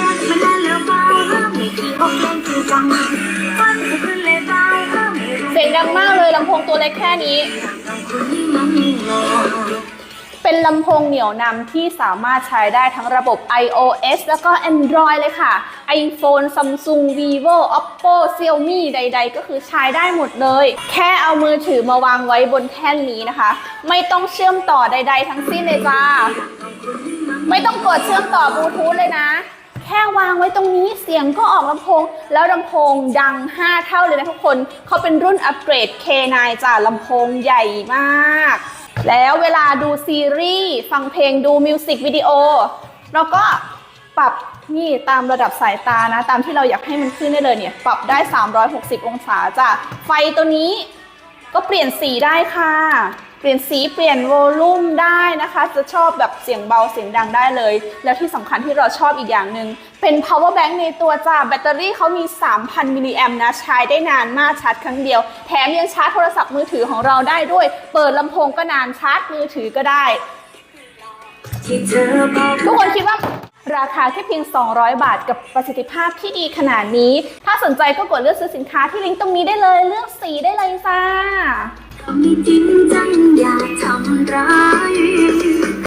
รักมันแล้วแล้วเบาไม่คืออกแรงคือฟังฟันจะขึ้นเลยเบาไม่รู้เสียงดังมากเลยลำโพงตัวเล็กแค่นี้ คนนี้มันหล่อเป็นลำโพงเหนี่ยวนำที่สามารถใช้ได้ทั้งระบบ iOS แล้วก็ Android เลยค่ะ iPhone Samsung Vivo Oppo Xiaomi ใด ๆ ก็คือใช้ได้หมดเลย แค่เอามือถือมาวางไว้บนแท่นนี้นะคะ ไม่ต้องเชื่อมต่อใด ๆ ทั้งสิ้นเลยจ้า ไม่ต้องกดเชื่อมต่อบลูทูธเลยนะ ค่วางไว้ตรงนี้เสียงก็ออกลำโพง แล้วลำโพงดัง 5 เท่าเลยนะทุกคนเขาเป็นรุ่นอัปเกรด K9 จ้ะลำโพงใหญ่มาก แล้วเวลาดูซีรีส์ฟังเพลงดูมิวสิกวิดีโอเราก็ปรับนี่ตามระดับสายตานะ ตามที่เราอยากให้มันขึ้นได้เลยเนี่ย ปรับได้ 360 องศาจ้ะไฟตัวนี้ ก็เปลี่ยนสีได้ค่ะ เปลี่ยนสีเปลี่ยนโวลูมได้นะคะ จะชอบแบบเสียงเบาเสียงดังได้เลย แล้วที่สำคัญที่เราชอบอีกอย่างหนึ่งเป็น power bank ในตัวจ้าแบตเตอรี่เขามี 3,000 มิลลิแอมนะใช้ได้นานมากชาร์จครั้งเดียว แถมยังชาร์จโทรศัพท์มือถือของเราได้ด้วย เปิดลำโพงก็นานชาร์จมือถือก็ได้ ทุกคนคิดว่าราคาแค่เพียง 200 บาทกับประสิทธิภาพที่ดีขนาดนี้ ถ้าสนใจก็กดเลือกซื้อสินค้าที่ลิงก์ตรงนี้ได้เลย เลือกสีได้เลย จ้า